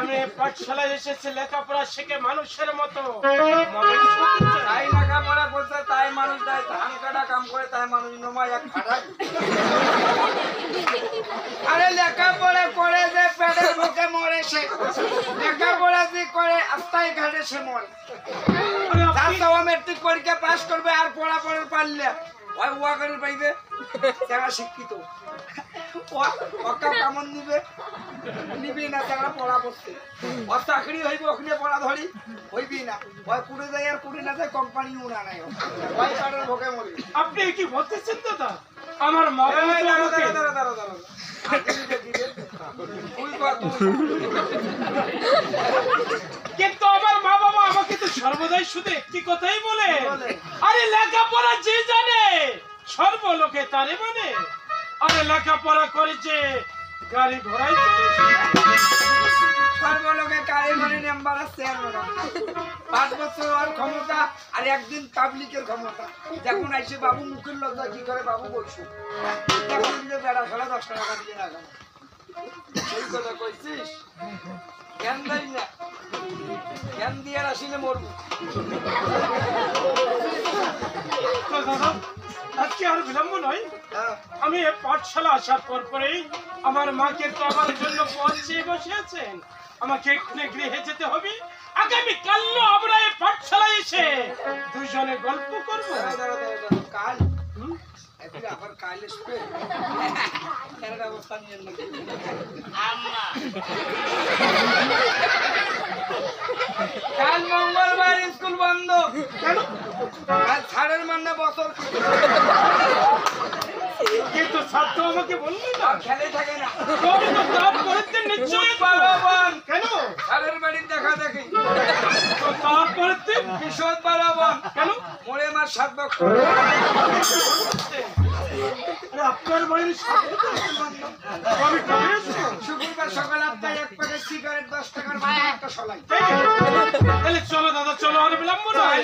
আমি পাঠশালায় এসেছি, লেখাপড়া শিখে মানুষের মতো। তাই লেখাপড়া করতে তাই মানুষ তাই ধান কাটা কাম করে, তাই মানুষ নোমায় এক খাটায় আরে লেখাপড়া করে যে পেটের মুখে মরে সে লেখাপড়া যে করে আস্তায় ঘাটে সে মরে আরে তার আপনি- তো ও মেট্রিক পরীক্ষা পাস করবে আর পড়া পড়ে পারলে। ওই ওয়া করে পাইবে। যারা শিক্ষিত। কামন নিবে? নিবি না যারা পড়া পড়ছে ও চাকরি হইব ওখানে পড়া ধরি হইবি না। ওই কুড়ে যায় আর কুড়ি না যায় কোম্পানি উড়া নাই। ওই ভোগে মরবি আপনি কি বলতেছেন দাদা? আমার মা দাঁড়া, দাঁড়া, দাঁড়া, দাঁড়া। তুই কর, তুই কর। কিন্তু আমার মা বাবা আমাকে তো সর্বদাই শুধু একটি কথাই বলে? আরে লেখাপড়া যে জানে সর্বলোকে তারে মানে। আরে লেখাপড়া করেছে গাড়ি ঘোড়াই সর্বলোকে নাম্বার আছে পাঁচ বছর আর ক্ষমতা আর একদিন পাবলিকের ক্ষমতা। আইসে বাবু মুখের লজ্জা কি করে বাবু বলছো যে বেড়া খেলা দশ টাকা দিয়ে না কেন সেই কথা কইছিস? জ্ঞান না। জ্ঞান দিয়ে আসিলে মরবো দাদা আজকে আর বিলম্ব নয় হ্যাঁ। আমি পাঠশালা আসার পর পরেই আমার মাকে তো আমার জন্য পৌঁছে বসে আছেন আমাকে এক্ষুনি গৃহে যেতে হবে আগামী কাল আমরা এই পাঠশালায় এসে দুজনে গল্প করব। কাল হুম? এখন আবার কাল আসবে এর নিয়ে কাল মঙ্গলবার স্কুল বন্ধ। কেন? কাল ছাড়ের মান্না বছর কিন্তু ছাত্র আমাকে বলল না। খেলে থাকে না। নিশ্চয়ই। কেন? ছাড়ের বাড়ির দেখা দেখি। তো তারপরের দিন কিশোর বালবন কেন? মোড়ে মার সাত বছর আরে আপনার বাড়ির? শুক্রবার সকাল আটটায় এক প্যাকেট সিগারেট দশ টাকার সলাই তাহলে চলো দাদা চলো আর বিলম্ব নয়।